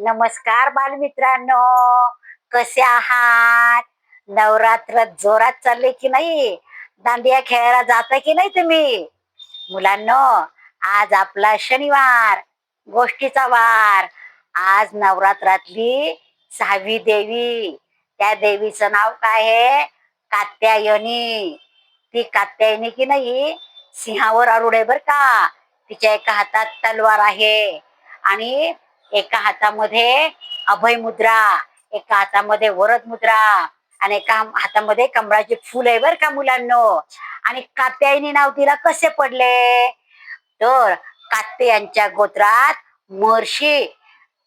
नमस्कार बालमित्रांनो. कसे आहात? नवरात्र जोरात चालले की नाही? दांडिया खेळायला जाता की नाही तुम्ही? मुलांनो आज आपला शनिवार गोष्टीचा वार. आज नवरात्रातली सहावी देवी. त्या देवीचं नाव काय आहे? कात्यायनी. ती कात्यायनी की नाही? सिंहावर आरूढ आहे बर का? तिच्या एका हातात तलवार आहे. आणि एका हातामध्ये अभय मुद्रा एका हातामध्ये वरद मुद्रा आणि एका हातामध्ये कमळाचे फुल आहे बर का मुलांनो. आणि कात्यायनी नाव तिला कसे पडले? तर कात्य यांच्या गोत्रात महर्षी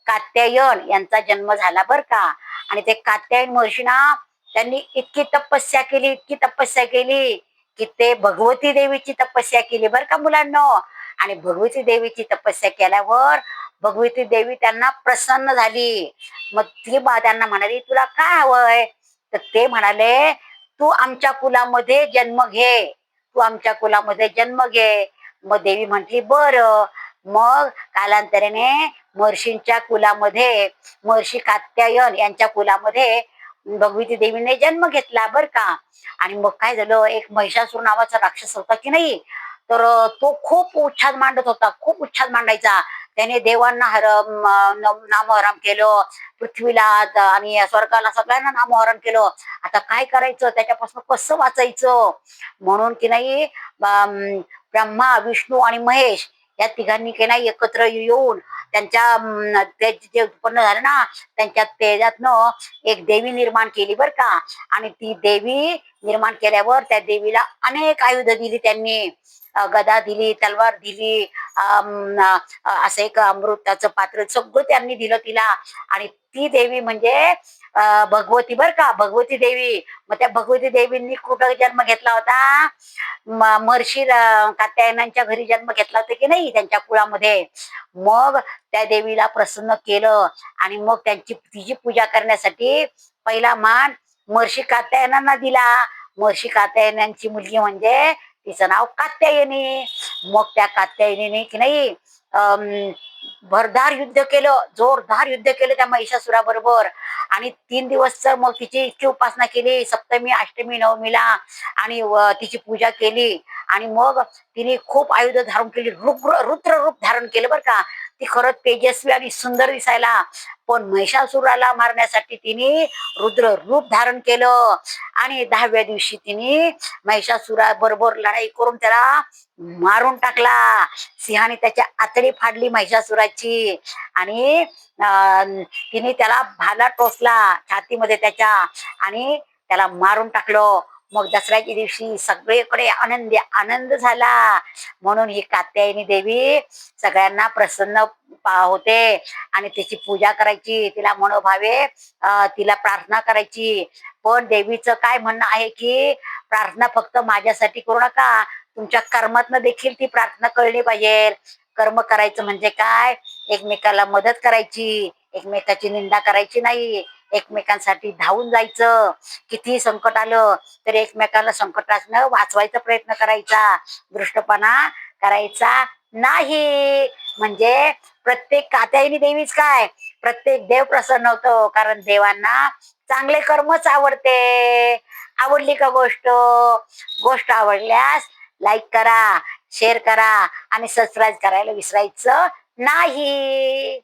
कात्यायन यांचा जन्म झाला बर का. आणि ते कात्यायन महर्षी ना त्यांनी इतकी तपस्या केली इतकी तपस्या केली की ते भगवती देवीची तपस्या केली बर का मुलांनो. आणि भगवती देवीची तपस्या केल्यावर भगवती देवी त्यांना प्रसन्न झाली. मग ती बा त्यांना म्हणाली तुला काय हवंय? तर ते म्हणाले तू आमच्या कुलामध्ये जन्म घे. तू आमच्या कुलामध्ये जन्म घे. मग देवी म्हटली बर. मग कालांतराने महर्षींच्या कुलामध्ये महर्षी कात्यायन यांच्या कुलामध्ये भगवती देवीने जन्म घेतला बर का? आणि मग काय झालं एक महिषासूर नावाचा राक्षस होता की नाही? तर तो खूप उच्छाद मांडत होता खूप उच्छाद मांडायचा. त्याने देवांना हर नामहरण केलं. पृथ्वीला आणि स्वर्गाला सगळ्यांना नामहरण केलं. आता काय करायचं? त्याच्यापासून कसं वाचायचं? म्हणून की नाही ब्रह्मा विष्णू आणि महेश या तिघांनी की नाही एकत्र येऊन त्यांच्या ते जे उत्पन्न झालं ना त्यांच्या तेजातनं एक देवी निर्माण केली बर का. आणि ती देवी निर्माण केल्यावर त्या देवीला अनेक आयुध दिली त्यांनी. गदा दिली तलवार दिली असं एक अमृताचं पात्र सगळं त्यांनी दिलं तिला. आणि ती देवी म्हणजे भगवती बर का भगवती देवी. मग त्या भगवती देवींनी कुठं जन्म घेतला होता? महर्षी कात्यायनांच्या घरी जन्म घेतला होता की नाही त्यांच्या कुळामध्ये? मग त्या देवीला प्रसन्न केलं आणि मग त्यांची तिची पूजा करण्यासाठी पहिला मान महर्षी कात्यायनांना दिला. महर्षी कात्यायनांची मुलगी म्हणजे तिचं नाव कात्यायनी. मग त्या कात्यायनीने की नाही भरदार युद्ध केलं जोरदार युद्ध केलं त्या महिषासुराबरोबर. आणि तीन दिवस मग तिची इतकी उपासना केली सप्तमी अष्टमी नवमीला आणि तिची पूजा केली. आणि मग तिने खूप आयुध धारण केली रुद्र रुद्र रूप धारण केलं बरं का. ती खरंच तेजस्वी आणि सुंदर दिसायला. पण महिषासुराला मारण्यासाठी तिने रुद्र रूप धारण केलं. आणि दहाव्या दिवशी तिने महिषासुरा बरोबर लढाई करून त्याला मारून टाकला. सिंहाने त्याच्या आतडी फाडली महिषासुराची. आणि तिने त्याला भाला टोचला छातीमध्ये त्याच्या. आणि त्याला मारून टाकलं. मग दसऱ्याच्या दिवशी सगळीकडे आनंद आनंद झाला. म्हणून ही कात्यायनी देवी सगळ्यांना प्रसन्न होते आणि तिची पूजा करायची तिला मनोभावे तिला प्रार्थना करायची. पण देवीचं काय म्हणणं आहे की प्रार्थना फक्त माझ्यासाठी करू नका. तुमच्या कर्मातनं देखील ती प्रार्थना कळली पाहिजे. कर्म करायचं म्हणजे काय? एकमेकाला मदत करायची. एकमेकाची निंदा करायची नाही. एकमेकांसाठी धावून जायचं. किती संकट आलं तर एकमेकाला संकटातनं वाचवायचा प्रयत्न करायचा. दृष्टपणा करायचा नाही. म्हणजे प्रत्येक कात्यायनी देवीच काय? प्रत्येक देव प्रसन्न होतो. कारण देवांना चांगले कर्मच आवडते. आवडली का गोष्ट? गोष्ट आवडल्यास लाईक करा शेअर करा आणि सबस्क्राईब करायला विसरायचं नाही.